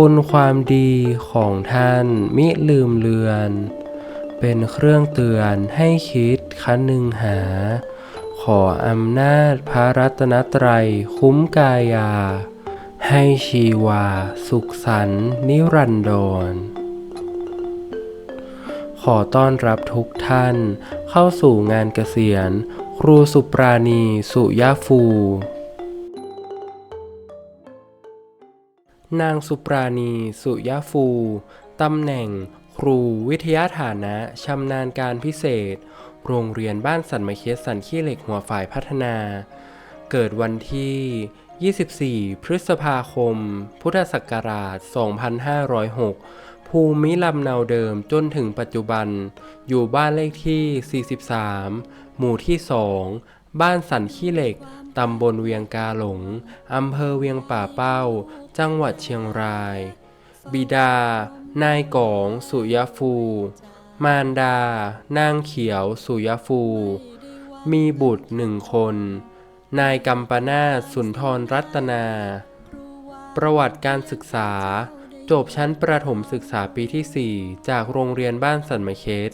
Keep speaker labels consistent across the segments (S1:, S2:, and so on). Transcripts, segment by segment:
S1: คุณความดีของท่านมิลืมเลือน เป็นเครื่องเตือนให้คิดคันหนึ่งหา ขออำนาจพระรัตนตรัยคุ้มกายา ให้ชีวาสุขสันนิรันดร ขอต้อนรับทุกท่านเข้าสู่งานเกษียณ ครูสุปราณีสุยาฟู นางสุปราณี สุยาฟู ตำแหน่ง ครูวิทยาฐานะ ชำนาญการพิเศษ โรงเรียนบ้านสันมะเคียสันขี้เหล็กหัวฝ่ายพัฒนา เกิดวันที่ 24 พฤษภาคม พุทธศักราช 2506 ภูมิลำเนาเดิมจนถึงปัจจุบัน อยู่บ้านเลขที่ 43 หมู่ที่ 2 บ้านสันขี้เหล็ก ตำบลเวียงกาหลง อำเภอเวียงป่าเป้า จังหวัดเชียงราย บิดา นายกอง สุยฟู มารดา นางเขียว สุยฟู มีบุตรหนึ่งคน นายกัมปนาสุนทรรัตนา ประวัติการศึกษา จบชั้นประถมศึกษาปีที่ 4 จากโรงเรียนบ้านสันมะเคส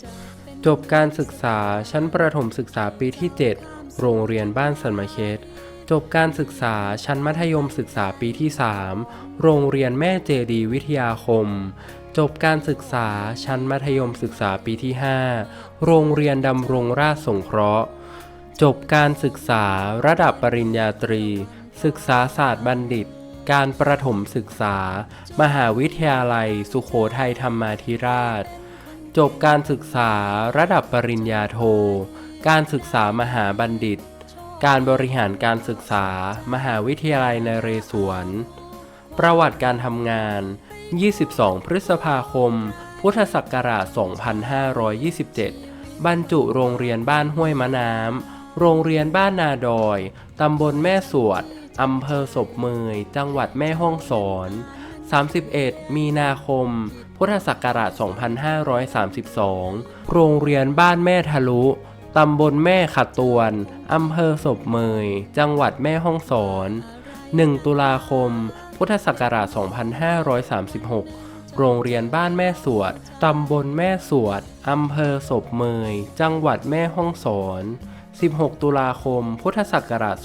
S1: จบการศึกษาชั้นประถมศึกษาปีที่ 7 โรงเรียนบ้านสันมะเคสจบการศึกษาชั้นมัธยมศึกษาปีที่ 3 โรงเรียนแม่เจดีวิทยาคม จบการศึกษาชั้นมัธยมศึกษาปีที่ 5 โรงเรียนดำรงราชสงเคราะห์ จบการศึกษาระดับปริญญาตรี ศึกษาศาสตร์บัณฑิต การประถมศึกษา มหาวิทยาลัย สุโขทัยธรรมาธิราช จบการศึกษาระดับปริญญาโท การศึกษามหาบัณฑิต การบริหารการศึกษา มหาวิทยาลัยนเรศวร ประวัติการทำงาน 22 พฤษภาคม พุทธศักราช 2527 บรรจุโรงเรียนบ้านห้วยมะน้ำ โรงเรียนบ้านนาดอย ตำบลแม่สวด อำเภอศพเมย จังหวัดแม่ฮ่องสอน 31 มีนาคม พุทธศักราช 2532 โรงเรียนบ้านแม่ทะลุ ตำบลแม่ขัดตวน อำเภอศพเมย จังหวัดแม่ฮ่องสอน 1 ตุลาคม พุทธศักราช 2536 โรงเรียนบ้านแม่สวด ตำบลแม่สวด อำเภอศพเมย จังหวัดแม่ฮ่องสอน 16 ตุลาคม พุทธศักราช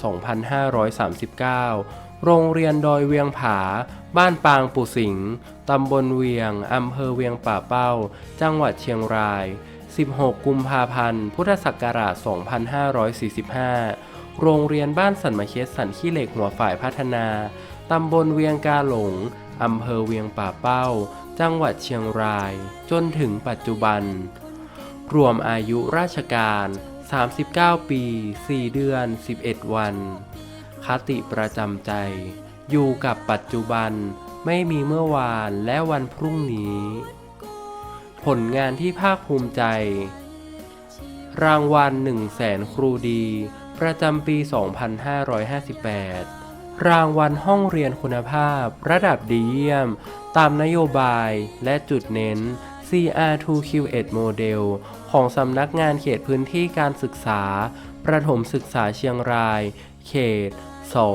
S1: 2539โรงเรียนดอยเวียงผา บ้านปางปุสิง ตำบลเวียง อำเภอเวียงป่าเป้า จังหวัดเชียงราย 16 กุมภาพันธ์ พุทธศักราช 2545 โรงเรียนบ้านสันมะเคสสันขี้เหล็กหัวฝ่ายพัฒนา ตำบลเวียงกาหลง อำเภอเวียงป่าเป้า จังหวัดเชียงราย จนถึงปัจจุบัน รวมอายุราชการ 39 ปี 4 เดือน 11 วัน คติประจำใจ อยู่กับปัจจุบัน ไม่มีเมื่อวานและวันพรุ่งนี้ ผลงานที่ภาคภูมิใจ รางวัล 1 0 0 0 0แสนครูดี ประจำปี 2558 รางวัลห้องเรียนคุณภาพ ระดับดีเยี่ยม ตามนโยบายและจุดเน้น CR2Q1 โมเดลของสำนักงานเขตพื้นที่การศึกษา ประถมศึกษาเชียงราย เขต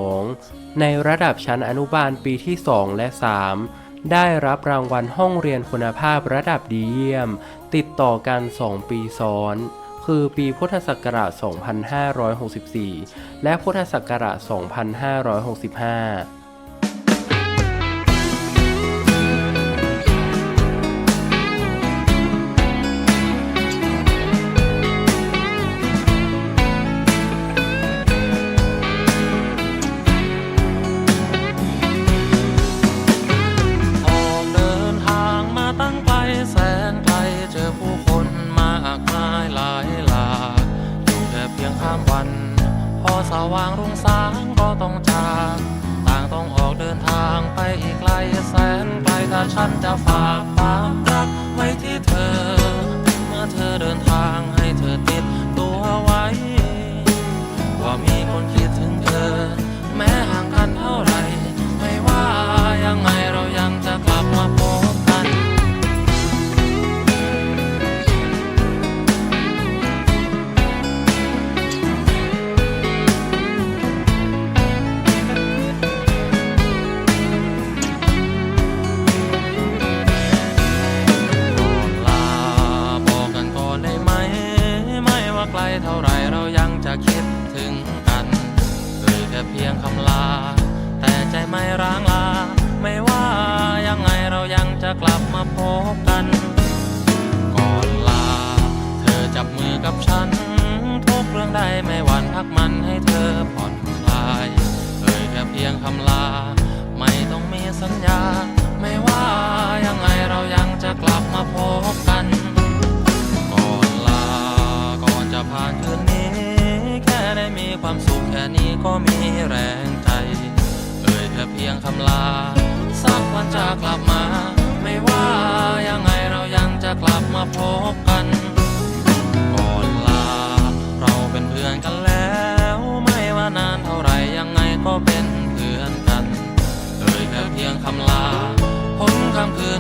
S1: 2 ในระดับชั้นอนุบาลปีที่ 2 และ 3 ได้รับรางวัลห้องเรียนคุณภาพระดับดีเยี่ยม ติดต่อกัน 2 ปีซ้อน คือปีพุทธศักราช 2564 และพุทธศักราช 2565
S2: ข้ามวัน พอสว่างรุ่งสางก็ต้องจากต่างต้องออกเดินทางไปอีกไกลแสนไกลถ้าฉันจะฝากความรัก ยแค่เพียงคำลา สักวันจะกลับมา ไม่ว่ายังไงเรายังจะกลับมาพบกันก่อนลา เราเป็นเพื่อนกันแล้ว ไม่ว่านานเท่าไหรยังไงก็เป็นเพื่อนกันเอ่ยแค่เพียงคำลาพ้นคำคืน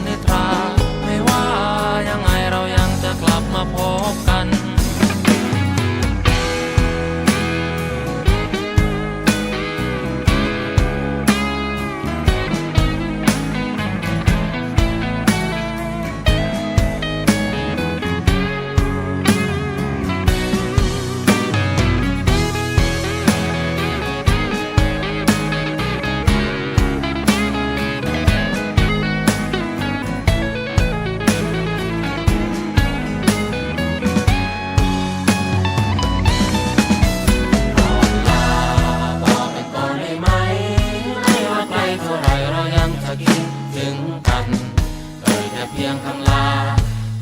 S2: เพียงคำลา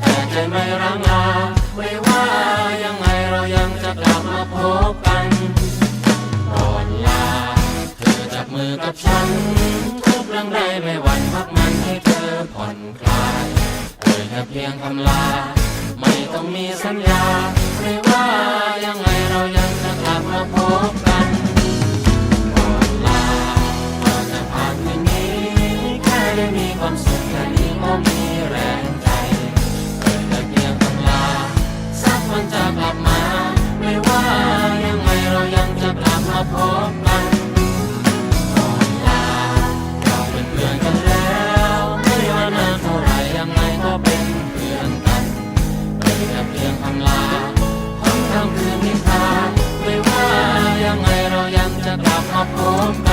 S2: แต่ใจไม่ร้งลา ไม่ว่ายังไงเรายังจะกลับมาพบกันก่อนลา เธอจับมือกับฉัน ทุกเรื่องใดไม่หวั่นพักมันให้เธอผ่อนคลายเอ่ยแค่เพียงคำลา ไม่ต้องมีสัญญา ไม่ว่ายังไงเรายังจะกลับมาพบกันก่อนลาก่อจะผ่านคืนนี้แค่ได้มีความสุขแค่นี้ก็มีำลาห้องคำคืนนิทราไม่ว่ายังไงเรายังจะกลับมาพบกัน